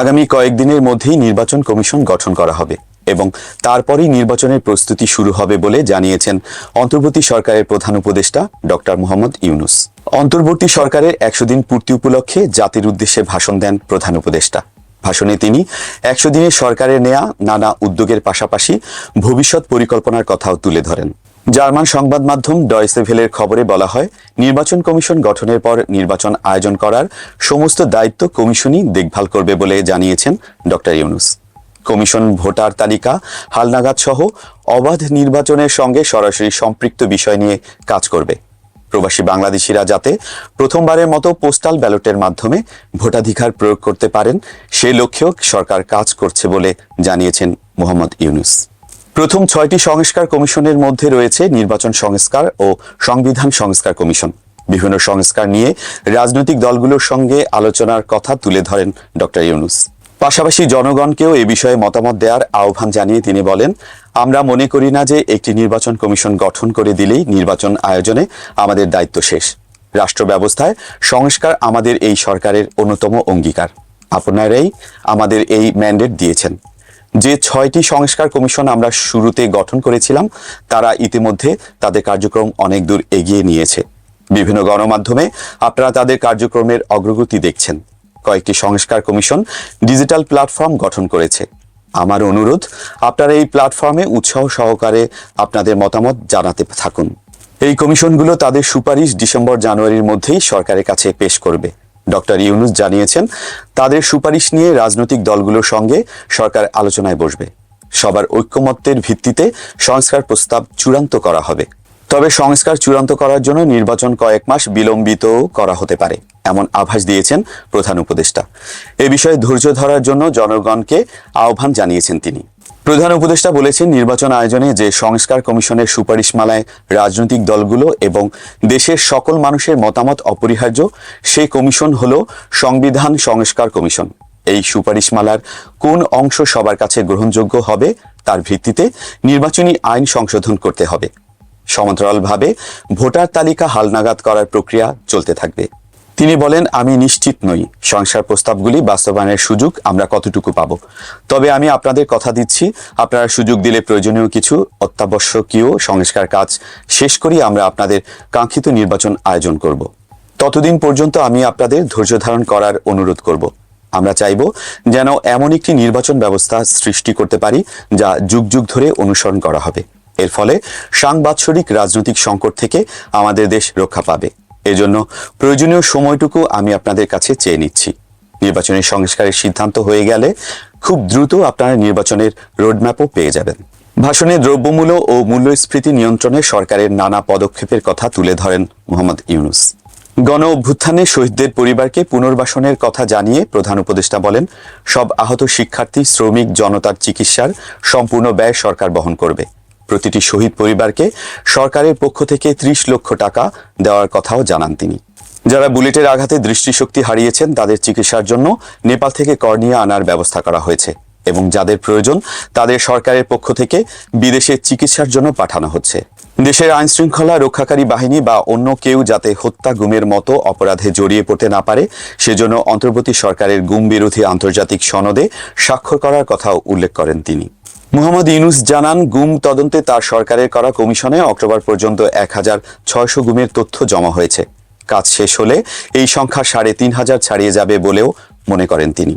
আগামী কয়েকদিনের মধ্যেই নির্বাচন কমিশন গঠন করা হবে এবং তারপরেই নির্বাচনের প্রস্তুতি শুরু হবে বলে জানিয়েছেন অন্তর্বর্তী সরকারের প্রধান উপদেষ্টা ডক্টর মোহাম্মদ ইউনুস। অন্তর্বর্তী সরকারের একশো দিন পূর্তি উপলক্ষে জাতির উদ্দেশ্যে ভাষণ দেন প্রধান উপদেষ্টা। ভাষণে তিনি, একশো দিনে সরকারের নেয়া নানা উদ্যোগের পাশাপাশি ভবিষ্যৎ পরিকল্পনার কথাও তুলে ধরেন। জার্মান সংবাদ মাধ্যম ডয়সেভেলের খবরে বলা হয়, নির্বাচন কমিশন গঠনের পর নির্বাচন আয়োজন করার সমস্ত দায়িত্ব কমিশনই দেখভাল করবে বলে জানিয়েছেন ডক্টর ইউনুস। কমিশন ভোটার তালিকা, হালনাগাদ সহ অবাধ নির্বাচনের সঙ্গে সরাসরি সম্পৃক্ত বিষয় নিয়ে কাজ করবে। প্রবাসী বাংলাদেশিরা যাতে প্রথমবারের মতো পোস্টাল ব্যালটের মাধ্যমে ভোটাধিকার প্রয়োগ করতে পারেন, সে লক্ষ্যেও সরকার কাজ করছে বলে জানিয়েছেন মোহাম্মদ ইউনুস। প্রথম ছয়টি সংস্কার কমিশনের মধ্যে রয়েছে নির্বাচন সংস্কার ও সংবিধান সংস্কার কমিশন। বিভিন্ন সংস্কার নিয়ে রাজনৈতিক দলগুলোর সঙ্গে আলোচনার কথা তুলে ধরেন ডক্টর ইউনুস। পাশাপাশি জনগণকেও এ বিষয়ে মতামত দেওয়ার আহ্বান জানিয়ে তিনি বলেন, আমরা মনে করি না যে একটি নির্বাচন কমিশন গঠন করে দিলেই নির্বাচন আয়োজনে আমাদের দায়িত্ব শেষ। রাষ্ট্র ব্যবস্থায় সংস্কার আমাদের এই সরকারের অন্যতম অঙ্গীকার। আপনারাই আমাদের এই ম্যান্ডেট দিয়েছেন। যে ছয়টি সংস্কার কমিশন আমরা শুরুতে গঠন করেছিলাম, তারা ইতিমধ্যে তাদের কার্যক্রম অনেক দূর এগিয়ে নিয়েছে। বিভিন্ন গণমাধ্যমে আপনারা তাদের কার্যক্রমের অগ্রগতি দেখছেন। কয়েকটি সংস্কার কমিশন ডিজিটাল প্ল্যাটফর্ম গঠন করেছে। আমার অনুরোধ, আপনারা এই প্ল্যাটফর্মে উৎসাহ সহকারে আপনাদের মতামত জানাতে থাকুন। এই কমিশনগুলো তাদের সুপারিশ ডিসেম্বর জানুয়ারির মধ্যেই সরকারের কাছে পেশ করবে। ডক্টর ইউনুস জানিয়েছেন, তাদের সুপারিশ নিয়ে রাজনৈতিক দলগুলোর সঙ্গে সরকার আলোচনায় বসবে। সবার ঐক্যমত্যের ভিত্তিতে সংস্কার প্রস্তাব চূড়ান্ত করা হবে। তবে সংস্কার চূড়ান্ত করার জন্য নির্বাচন কয়েক মাস বিলম্বিত করা হতে পারে, এমন আভাস দিয়েছেন প্রধান উপদেষ্টা। এ বিষয়ে ধৈর্য ধরার জন্য জনগণকে আহ্বান জানিয়েছেন তিনি। প্রধান উপদেষ্টা বলেছেন, নির্বাচন আয়োজনে যে সংস্কার কমিশনের সুপারিশমালায় রাজনৈতিক দলগুলো এবং দেশের সকল মানুষের মতামত অপরিহার্য, সেই কমিশন হল সংবিধান সংস্কার কমিশন। এই সুপারিশমালার কোন অংশ সবার কাছে গ্রহণযোগ্য হবে তার ভিত্তিতে নির্বাচনী আইন সংশোধন করতে হবে। সমান্তরালভাবে ভোটার তালিকা হালনাগাদ করার প্রক্রিয়া চলতে থাকবে। তিনি বলেন, আমি নিশ্চিত নই। সংসার প্রস্তাবগুলি বাস্তবায়নের সুযোগ আমরা কতটুকু পাব। তবে আমি আপনাদের কথা দিচ্ছি, আপনারা সুযোগ দিলে প্রয়োজনীয় কিছু অত্যাবশ্যকীয় সংস্কার কাজ শেষ করি, আমরা আপনাদের কাঙ্ক্ষিত নির্বাচন আয়োজন করব। ততদিন পর্যন্ত আমি আপনাদের ধৈর্য ধারণ করার অনুরোধ করব। আমরা চাইব যেন এমন একটি নির্বাচন ব্যবস্থা সৃষ্টি করতে পারি, যা যুগ যুগ ধরে অনুসরণ করা হবে। এর ফলে সাংবাৎসরিক রাজনৈতিক সংকট থেকে আমাদের দেশ রক্ষা পাবে। এজন্য প্রয়োজনীয় সময়টুকু আমি আপনাদের কাছে চেয়ে নিচ্ছি। নির্বাচনের সংস্কারের সিদ্ধান্ত হয়ে গেলে খুব দ্রুত আপনারা নির্বাচনের রোডম্যাপও পেয়ে যাবেন। ভাষণে দ্রব্যমূল্য ও মূল্যস্ফীতি নিয়ন্ত্রণে সরকারের নানা পদক্ষেপের কথা তুলে ধরেন মোহাম্মদ ইউনুস। গণ অভ্যুত্থানে শহীদদের পরিবারকে পুনর্বাসনের কথা জানিয়ে প্রধান উপদেষ্টা বলেন, সব আহত শিক্ষার্থী, শ্রমিক, জনতার চিকিৎসার সম্পূর্ণ ব্যয় সরকার বহন করবে। প্রতিটি শহীদ পরিবারকে সরকারের পক্ষ থেকে ত্রিশ লক্ষ টাকা দেওয়ার কথাও জানান তিনি। যারা বুলেটের আঘাতে দৃষ্টিশক্তি হারিয়েছেন, তাদের চিকিৎসার জন্য নেপাল থেকে কর্নিয়া আনার ব্যবস্থা করা হয়েছে এবং যাদের প্রয়োজন, তাদের সরকারের পক্ষ থেকে বিদেশে চিকিৎসার জন্য পাঠানো হচ্ছে। দেশের আইন শৃঙ্খলা রক্ষাকারী বাহিনী বা অন্য কেউ যাতে হত্যা গুমের মতো অপরাধে জড়িয়ে পড়তে না পারে, সেজন্য অন্তর্বর্তী সরকারের গুম বিরোধী আন্তর্জাতিক সনদে স্বাক্ষর করার কথাও উল্লেখ করেন তিনি। মোহাম্মদ ইউনুস জানান, গুম তদন্তে তার সরকারের করা কমিশনে অক্টোবর পর্যন্ত এক হাজার ছয়শো গুমের তথ্য জমা হয়েছে। কাজ শেষ হলে এই সংখ্যা সাড়ে তিন হাজার ছাড়িয়ে যাবে বলেও মনে করেন তিনি।